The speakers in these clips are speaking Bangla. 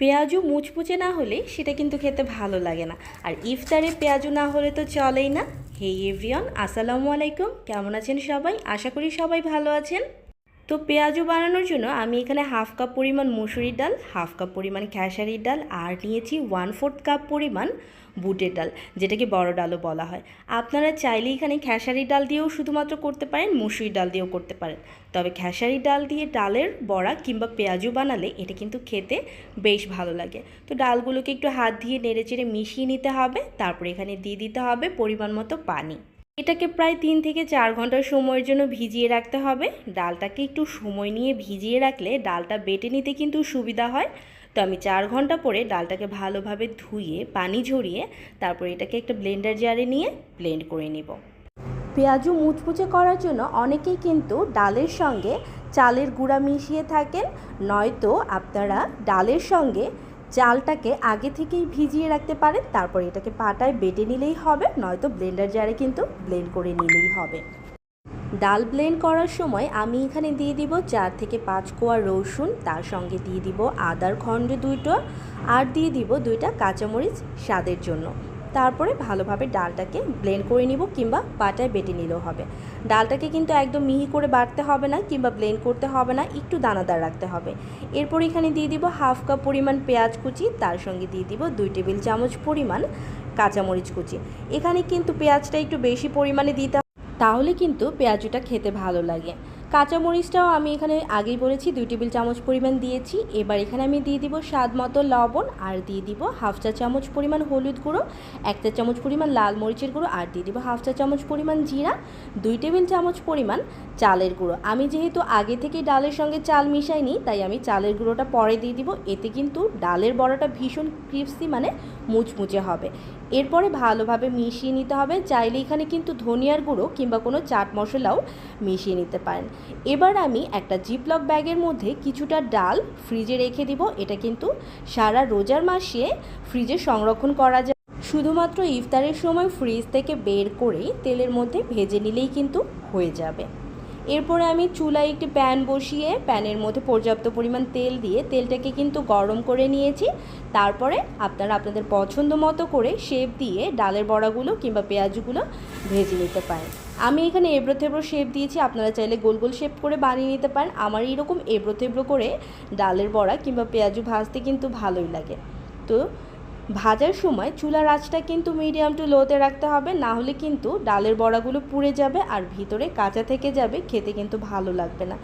পেঁয়াজু মুচমুচে না হলে সেটা কিন্তু খেতে ভালো লাগে না। আর ইফতারে পেঁয়াজু না হলে তো চলেই না। হে এভরিয়ন আসসালামু আলাইকুম। কেমন আছেন সবাই? আশা করি সবাই ভালো আছেন। তো পেঁয়াজু বানানোর জন্য আমি এখানে হাফ কাপ পরিমাণ মুসুরির ডাল, হাফ কাপ পরিমাণ খেসারির ডাল আর নিয়েছি ওয়ান ফোর্থ কাপ পরিমাণ বুটের ডাল, যেটাকে বড় ডালও বলা হয়। আপনারা চাইলে এখানে খেসারির ডাল দিয়েও শুধুমাত্র করতে পারেন, মুসুরির ডাল দিয়েও করতে পারেন। তবে খেসারির ডাল দিয়ে ডালের বড়া কিংবা পেঁয়াজু বানালে এটা কিন্তু খেতে বেশ ভালো লাগে। তো ডালগুলোকে একটু হাত দিয়ে নেড়ে চেড়ে মিশিয়ে নিতে হবে, তারপরে এখানে দিয়ে দিতে হবে পরিমাণ মতো পানি। এটাকে প্রায় তিন থেকে চার ঘণ্টার সময়ের জন্য ভিজিয়ে রাখতে হবে। ডালটাকে একটু সময় নিয়ে ভিজিয়ে রাখলে ডালটা বেটে নিতে কিন্তু সুবিধা হয়। তো আমি চার ঘণ্টা পরে ডালটাকে ভালোভাবে ধুয়ে, পানি ঝরিয়ে, তারপর এটাকে একটা ব্লেন্ডার জারে নিয়ে ব্লেন্ড করে নিব। পেঁয়াজু মুচমুচে করার জন্য অনেকেই কিন্তু ডালের সঙ্গে চালের গুঁড়া মিশিয়ে থাকেন। নয়তো আপনারা ডালের সঙ্গে চালটাকে আগে থেকেই ভিজিয়ে রাখতে পারেন, তারপর এটাকে পাটায় বেটে নিলেই হবে, নয়তো ব্লেন্ডার জারে কিন্তু ব্লেন্ড করে নিলেই হবে। ডাল ব্লেন্ড করার সময় আমি এখানে দিয়ে দিব চার থেকে পাঁচ কোয়া রসুন, তার সঙ্গে দিয়ে দিব আদার খণ্ড দুটো আর দিয়ে দিব দুইটা কাঁচামরিচ স্বাদের জন্য। তারপরে ভালোভাবে ডালটাকে ব্লেন্ড করে নিব কিংবা বাটায় বেটে নিলেও হবে। ডালটাকে কিন্তু একদম মিহি করে বাটতে হবে না কিংবা ব্লেন্ড করতে হবে না, একটু দানাদার রাখতে হবে। এরপর এখানে দিয়ে দিব হাফ কাপ পরিমাণ পেঁয়াজ কুচি, তার সঙ্গে দিয়ে দিব দুই টেবিল চামচ পরিমাণ কাঁচামরিচ কুচি। এখানে কিন্তু পেঁয়াজটা একটু বেশি পরিমাণে দিতে তাহলে কিন্তু পেঁয়াজটা খেতে ভালো লাগে। কাঁচামরিচটাও আমি এখানে আগেই বলেছি, দুই টেবিল চামচ পরিমাণ দিয়েছি। এবার এখানে আমি দিয়ে দিব স্বাদ মতো লবণ আর দিয়ে দিব হাফ চা চামচ পরিমাণ হলুদ গুঁড়ো, এক চা চামচ পরিমাণ লাল মরিচের গুঁড়ো আর দিয়ে দিব হাফ চা চামচ পরিমাণ জিরা, দুই টেবিল চামচ পরিমাণ চালের গুঁড়ো। আমি যেহেতু আগে থেকেই ডালের সঙ্গে চাল মিশাইনি, তাই আমি চালের গুঁড়োটা পরে দিয়ে দিব। এতে কিন্তু ডালের বড়াটা ভীষণ ক্রিপসি মানে মুচমুচে হবে। এরপরে ভালোভাবে মিশিয়ে নিতে হবে। চাইলে এখানে কিন্তু ধনিয়ার গুঁড়ো কিংবা কোনো চাট মশলাও মিশিয়ে নিতে পারেন। এবার আমি একটা জিপলক ব্যাগের মধ্যে কিছুটা ডাল ফ্রিজে রেখে দিব। এটা কিন্তু সারা রোজার মাসে ফ্রিজে সংরক্ষণ করা যায়। শুধুমাত্র ইফতারের সময় ফ্রিজ থেকে বের করে তেলের মধ্যে ভেজে নিলেই কিন্তু হয়ে যাবে। এরপরে আমি চুলায় একটি প্যান বসিয়ে প্যানের মধ্যে পর্যাপ্ত পরিমাণ তেল দিয়ে তেলটাকে কিন্তু গরম করে নিয়েছি। তারপরে আপনারা আপনাদের পছন্দ মতো করে শেপ দিয়ে ডালের বড়াগুলো কিংবা পেঁয়াজগুলো ভেজে নিতে পারেন। আমি এখানে এবড়ো থেবড়ো শেপ দিয়েছি, আপনারা চাইলে গোল গোল শেপ করে বানিয়ে নিতে পারেন। আমার এইরকম এবড়ো থেবড়ো করে ডালের বড়া কিংবা পেঁয়াজু ভাজতে কিন্তু ভালোই লাগে। তো ভাজার সময় চুলার আঁচটা কিন্তু মিডিয়াম টু লোতে রাখতে হবে, না হলে কিন্তু ডালের বড়াগুলো পুড়ে যাবে আর ভিতরে কাঁচা থেকে যাবে, খেতে কিন্তু ভালো লাগবে না।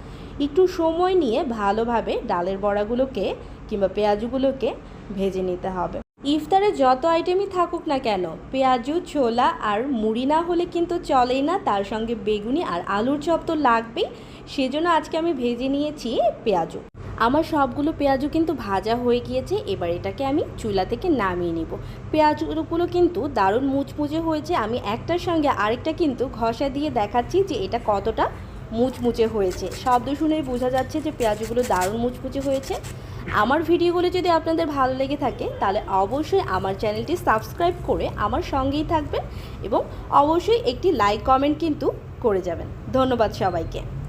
একটু সময় নিয়ে ভালোভাবে ডালের বড়াগুলোকে কিংবা পেঁয়াজগুলোকে ভেজে নিতে হবে। ইফতারে যত আইটেমই থাকুক না কেন, পেঁয়াজু, ছোলা আর মুড়ি না হলে কিন্তু চলেই না, তার সঙ্গে বেগুনি আর আলুর চপ তো লাগবেই। সেজন্য আজকে আমি ভেজে নিয়েছি পেঁয়াজু। আমার সবগুলো পেঁয়াজু কিন্তু ভাজা হয়ে গিয়েছে, এবার এটাকে আমি চুলা থেকে নামিয়ে নিব। পেঁয়াজগুলো কিন্তু দারুণ মুচমুচে হয়েছে, আমি একটার সঙ্গে আরেকটা কিন্তু ঘষা দিয়ে দেখাচ্ছি যে এটা কতটা মুচমুচে হয়েছে। শব্দ শুনেই বোঝা যাচ্ছে যে পেঁয়াজগুলো দারুণ মুচমুচে হয়েছে। আমার ভিডিওগুলো যদি আপনাদের ভালো লেগে থাকে, তাহলে অবশ্যই আমার চ্যানেলটি সাবস্ক্রাইব করে আমার সঙ্গেই থাকবেন এবং অবশ্যই একটি লাইক, কমেন্ট কিন্তু করে যাবেন। ধন্যবাদ সবাইকে।